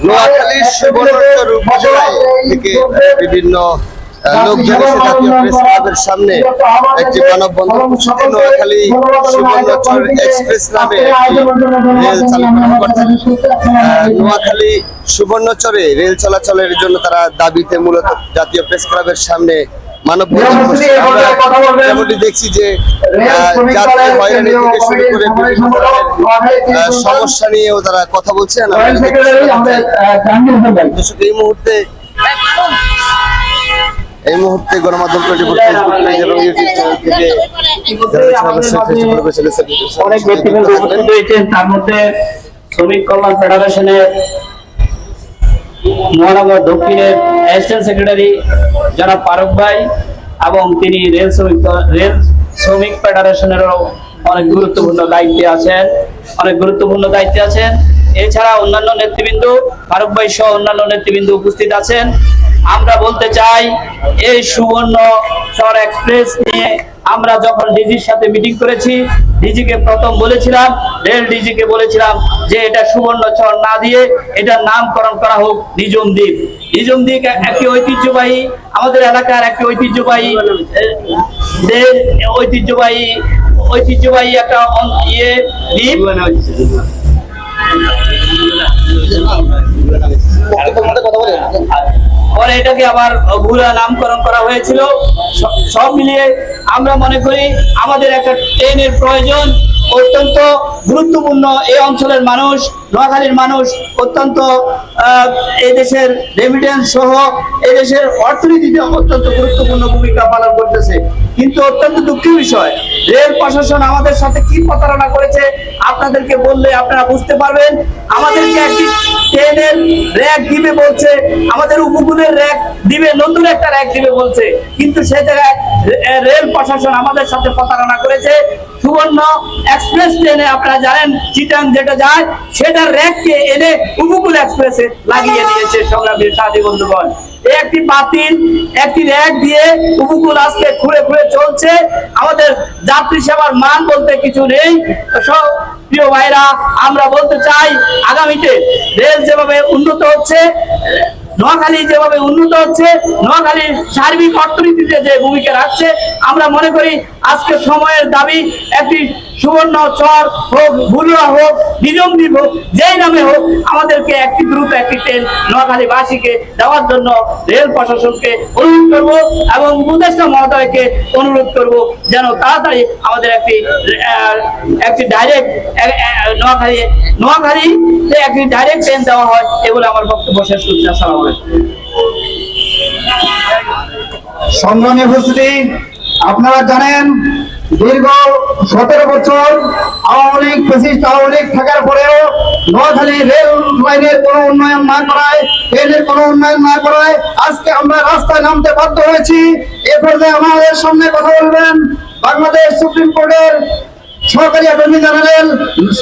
নোয়াখালীর সুবর্ণচর উপজেলায় থেকে বিভিন্ন লোকজন এসে জাতীয় প্রেস ক্লাবের সামনে? একটি মানববন্ধন করছে নোয়াখালী সুবর্ণচর এক্সপ্রেস নামে রেল চালু কথা আহ, নোয়াখালী সুবর্ণচরে রেল চলাচলের জন্য তারা দাবিতে মূলত জাতীয় প্রেস ক্লাবের সামনে মানববন্ধন যেমনটি দেখছি যে যাত্রী হয়রানি থেকে শুরু করে বিভিন্ন ধরনের সমস্যা নিয়েও তারা কথা বলছেন আমরা দেখতে পাচ্ছি। দর্শক এই মুহূর্তে এই মুহূর্তে গণমাধ্যম ফেসবুক পেজ এবং ইউটিউব চ্যানেল থেকে যারা রয়েছে অবশ্যই ফেসবুক গ্রুপে চলে এসে অনেক ব্যক্তিবৃন্দ উপস্থিত হয়েছেন। তার মধ্যে শ্রমিক কল্যাণ ফেডারেশনের মহানগর দক্ষিণের অ্যাসিস্ট্যান্ট সেক্রেটারি জনাব ফারুক ভাই, এবং তিনি রেল শ্রমিক রেল শ্রমিক ফেডারেশনেরও অনেক গুরুত্বপূর্ণ দায়িত্বে আছেন, অনেক গুরুত্বপূর্ণ দায়িত্বে আছেন। এছাড়া অন্যান্য নেতৃবৃন্দ, ফারুক ভাই সহ অন্যান্য নেতৃবৃন্দ উপস্থিত আছেন। আমরা বলতে চাই, এই সুবর্ণ চর এক্সপ্রেস নিয়ে আমরা যখন ডিজির সাথে মিটিং করেছি, ডিজিকে প্রথম বলেছিলাম, রেল ডিজিকে বলেছিলাম যে এটা সুবর্ণ চর না দিয়ে এটার নামকরণ করা হোক নিজম দ্বীপ। নিজম দ্বীপ একটি ঐতিহ্যবাহী, আমাদের এলাকার একটি ঐতিহ্যবাহী ঐতিহ্যবাহী ঐতিহ্যবাহী একটা ইয়ে দ্বীপ। পরে এটাকে আবার ভুলা নামকরণ করা হয়েছিল। সব মিলিয়ে আমরা মনে করি আমাদের একটা ট্রেনের প্রয়োজন। অত্যন্ত গুরুত্বপূর্ণ এই অঞ্চলের মানুষ নোয়াখালীর মানুষ অত্যন্ত আহ, এই দেশের রেমিটেন্স সহ এই দেশের অর্থনীতিতে অত্যন্ত গুরুত্বপূর্ণ ভূমিকা পালন করতেছে। কিন্তু অত্যন্ত দুঃখের বিষয়। রেল প্রশাসন আমাদের সাথে কি প্রতারণা করেছে আপনাদেরকে বললে আপনারা বুঝতে পারবেন। আমাদেরকে একটি ট্রেনের র্যাক দিবে বলছে। আমাদের উপকূলের র্যাক দিবে, নতুন একটা র্যাক দিবে বলছে। কিন্তু সে জায়গায় রেল প্রশাসন আমাদের সাথে প্রতারণা করেছে। সুবর্ণ এক্সপ্রেস ট্রেনে আপনারা জানেন, চিটাং যেটা যায় সেটার র্যাককে এনে উপকূল এক্সপ্রেসে লাগিয়ে দিয়েছে। সংগ্রামী সাথী বন্ধুগণ। একটি বাতিল, একটি র্যাক দিয়ে উপকূল আজকে ঘুরে ঘুরে চলছে। আমাদের যাত্রী সেবার মান বলতে কিছু নেই। সব প্রিয় ভাইরা, আমরা বলতে চাই, আগামীতে রেল যেভাবে উন্নত হচ্ছে, নোয়াখালী যেভাবে উন্নত হচ্ছে, নোয়াখালীর সার্বিক অর্থনীতিতে যে ভূমিকা রাখছে, আমরা মনে করি আজকে সময়ের দাবি, একটি সুবর্ণ চর হোক, ভুলুয়া হোক নিজম হোক, যেই নামে হোক, আমাদেরকে একটি দ্রুত, একটি ট্রেন নোয়াখালীবাসীকে দেওয়ার জন্য রেল প্রশাসনকে অনুরোধ করব এবং উপদেষ্টা মহোদয়কে অনুরোধ করব যেন তাড়াতাড়ি আমাদের একটি একটি ডাইরেক্ট নোয়াখালী নোয়াখালী একটি ডাইরেক্ট ট্রেন দেওয়া হয়, এগুলো আমার বক্তব্য শেষ করছি। আসসালামু আলাইকুম। সংগ্রামী উপস্থিতি আপনারা জানেন, দীর্ঘ সতেরো বছর আওয়ামী লীগ ফেসিস্ট আওয়ামী লীগ থাকার পরেও নোয়াখালী রেল লাইনের কোনো উন্নয়ন না করায়, ট্রেনের কোনো উন্নয়ন না করায় আজকে আমরা রাস্তায় নামতে বাধ্য হয়েছি। এ পর্যায়ে আমাদের সামনে কথা বলবেন বাংলাদেশ সুপ্রিম কোর্টের সহকারী অ্যাটর্নি জেনারেল,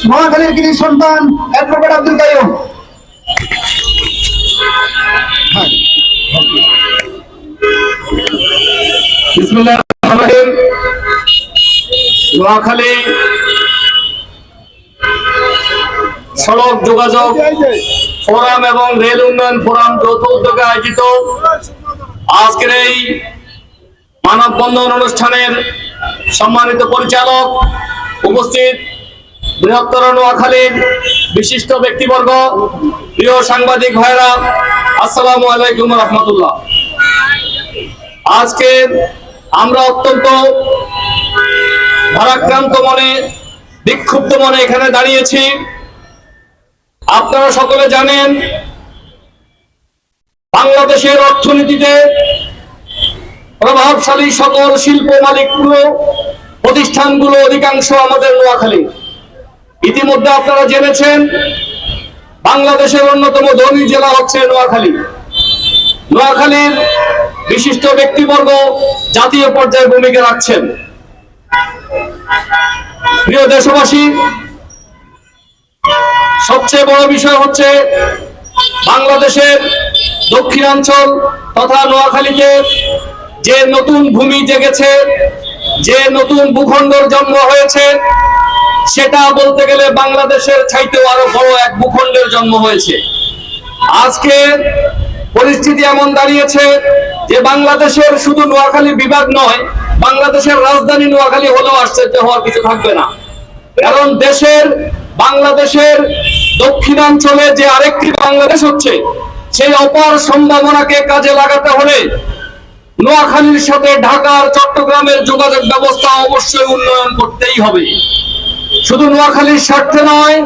নোয়াখালীর কৃতি সন্তান অ্যাডভোকেট আব্দুল কাইম নোয়াখালী সড়ক যোগাযোগ ফোরাম এবং রেল উন্নয়ন ফোরাম যৌথ উদ্যোগে আয়োজিত। আজকের এই মানববন্ধন অনুষ্ঠানের সম্মানিত পরিচালক উপস্থিত বৃহত্তর নোয়াখালীর বিশিষ্ট ব্যক্তিবর্গ, প্রিয় সাংবাদিক ভাইরা, আসসালামু আলাইকুম রহমতুল্লাহ। আজকে আমরা অত্যন্ত ভারাক্রান্ত মনে, বিক্ষুব্ধ মনে এখানে দাঁড়িয়েছি। আপনারা সকলে জানেন, বাংলাদেশের অর্থনীতিতে প্রভাবশালী সকল শিল্প মালিকগুলো, প্রতিষ্ঠানগুলো অধিকাংশ আমাদের নোয়াখালী। ইতিমধ্যে আপনারা জেনেছেন, বাংলাদেশের অন্যতম ধনী জেলা হচ্ছে নোয়াখালী। নোয়াখালীর বিশিষ্ট ব্যক্তিবর্গ জাতীয় পর্যায়ে ভূমিকা রাখছেন। প্রিয় দেশবাসী, সবচেয়ে বড় বিষয় হচ্ছে বাংলাদেশের দক্ষিণাঞ্চল তথা নোয়াখালীতে যে নতুন ভূমি জেগেছে, যে নতুন ভূখণ্ডর জন্ম হয়েছে, সেটা বলতে গেলে বাংলাদেশের চাইতেও আরও বড় এক ভূখণ্ডের জন্ম হয়েছে। আজকে পরিস্থিতি এমন দাঁড়িয়েছে যে বাংলাদেশের শুধু নোয়াখালী বিভাগ নয়, বাংলাদেশের রাজধানী নোয়াখালী হলেও আশ্চর্য হওয়ার কিছু থাকবে না। কারণ দেশের, বাংলাদেশের দক্ষিণাঞ্চলে যে আরেকটি বাংলাদেশ হচ্ছে, সেই অপার সম্ভাবনাকে কাজে লাগাতে হলে নোয়াখালীর সাথে ঢাকার চট্টগ্রামের যোগাযোগ ব্যবস্থা অবশ্যই উন্নয়ন করতেই হবে। শুধু নোয়াখালীর স্বার্থে নয়,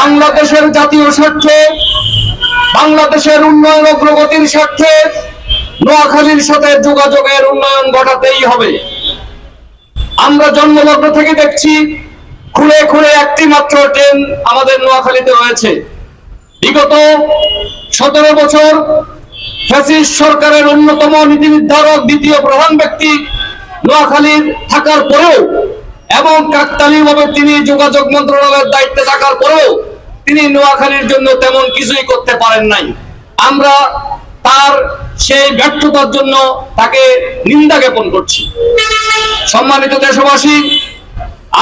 বাংলাদেশের জাতীয় স্বার্থে, বাংলাদেশের উন্নয়ন অগ্রগতির স্বার্থে নোয়াখালীর সাথে যোগাযোগের উন্নয়ন ঘটাতেই হবে। আমরা জন্মলগ্ন থেকে দেখছি, খুলে খুলে একটি মাত্র ট্রেন আমাদের নোয়াখালীতে রয়েছে। বিগত সতেরো বছর ফ্যাসিস সরকারের অন্যতম নীতি নির্ধারক দ্বিতীয় প্রধান ব্যক্তি নোয়াখালীর থাকার পরেও এবং কাকতালীয়ভাবে তিনি যোগাযোগ মন্ত্রণালয়ের দায়িত্বে থাকার পরেও তিনি নোয়াখালীর জন্য তেমন কিছুই করতে পারেন নাই। আমরা তার সেই ব্যর্থতার জন্য তাকে নিন্দা জ্ঞাপন করছি। সম্মানিত দেশবাসী,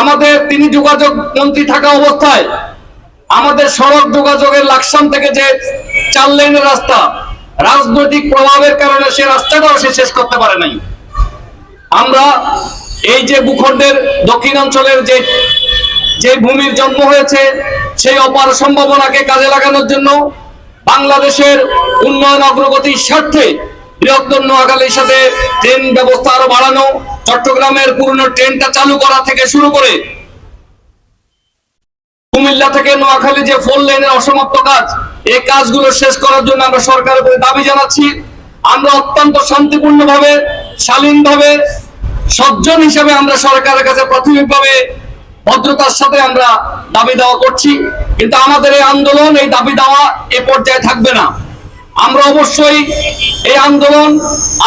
আমাদের তিনি যোগাযোগ মন্ত্রী থাকা অবস্থায় আমাদের সড়ক যোগাযোগের লাকসাম থেকে যে চার লেনের রাস্তা, রাজনৈতিক প্রভাবের কারণে সে রাস্তাটাও সে শেষ করতে পারে নাই। আমরা এই যে ভূখণ্ডের দক্ষিণাঞ্চলের যে যে ভূমির জন্ম হয়েছে, সেই অপার সম্ভাবনাকে কাজে লাগানোর জন্য বাংলাদেশের উন্নয়ন অগ্রগতির স্বার্থে বৃহত্তর নোয়াখালীর সাথে ট্রেন ব্যবস্থা আরও বাড়ানো, চট্টগ্রামের পুরনো ট্রেনটা চালু করা থেকে শুরু করে কুমিল্লা থেকে নোয়াখালী যে ফোর লাইনের অসমাপ্ত কাজ, এই কাজগুলো শেষ করার জন্য আমরা সরকারের প্রতি দাবি জানাচ্ছি। আমরা অত্যন্ত শান্তিপূর্ণভাবে, শালীনভাবে, সজ্জন হিসাবে আমরা সরকারের কাছে প্রাথমিকভাবে ভদ্রতার সাথে আমরা দাবি দেওয়া করছি। কিন্তু আমাদের এই আন্দোলন, এই দাবি দেওয়া এ পর্যায়ে থাকবে না। আমরা অবশ্যই এই আন্দোলন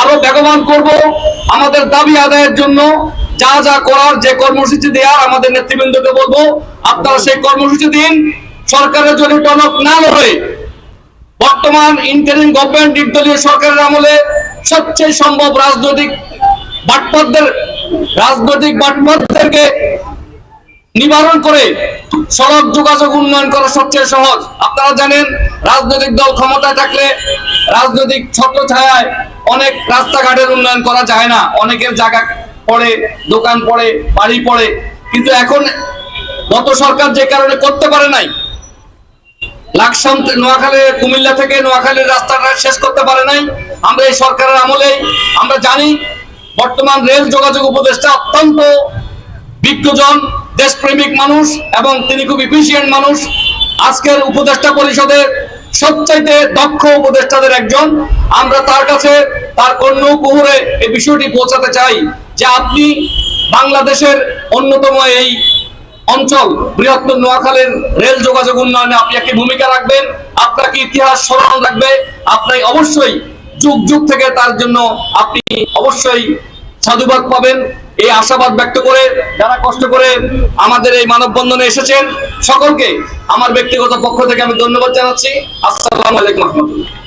আরও বেগবান করব আমাদের দাবি আদায়ের জন্য। যা যা করার, যে কর্মসূচি দেওয়ার আমাদের নেতৃবৃন্দকে বলব, আপনারা সেই কর্মসূচি দিন। সরকারের যদি টনক না লড়ে, বর্তমান ইন্টারিম গভর্নমেন্ট নির্দলীয় সরকারের আমলে সবচেয়ে সম্ভব রাজনৈতিক বাটপাতদের রাজনৈতিক বাটপাতদেরকে নিবারণ করে সড়ক যোগাযোগ উন্নয়ন করা সবচেয়ে সহজ। আপনারা জানেন, রাজনৈতিক দল ক্ষমতায় থাকলে রাজনৈতিক ছত্র ছায়ায় অনেক রাস্তাঘাটের উন্নয়ন করা যায় না। অনেকের জায়গা পড়ে, দোকান পড়ে, বাড়ি পড়ে। কিন্তু এখন গত সরকার যে কারণে করতে পারে নাই, লাকসাম নোয়াখালী, কুমিল্লা থেকে নোয়াখালীর রাস্তাটা শেষ করতে পারে নাই। আমরা এই সরকারের আমলেই আমরা জানি, বর্তমান রেল যোগাযোগ উপদেষ্টা অত্যন্ত বিজ্ঞজন দেশপ্রেমিক মানুষ এবং তিনি খুব ইফিসিয়েন্ট মানুষ। আজকের উপদেষ্টা পরিষদের সবচাইতে দক্ষ উপদেষ্টাদের একজন। আমরা তার কাছে তার কর্ণ কুহুরে এই বিষয়টি পৌঁছাতে চাই যে আপনি বাংলাদেশের অন্যতম এই অঞ্চল, বৃহত্তর নোয়াখালীর রেল যোগাযোগ উন্নয়নে আপনি একটি ভূমিকা রাখবেন আপনাকে ইতিহাস স্মরণ রাখবে, আপনি অবশ্যই যুগ যুগ থেকে তার জন্য আপনি অবশ্যই সাধুবাদ পাবেন। এই আশাবাদ ব্যক্ত করে, যারা কষ্ট করে আমাদের এই মানববন্ধনে এসেছেন, সকলকে আমার ব্যক্তিগত পক্ষ থেকে আমি ধন্যবাদ জানাচ্ছি। আসসালামু আলাইকুম রহমতুল্লাহ।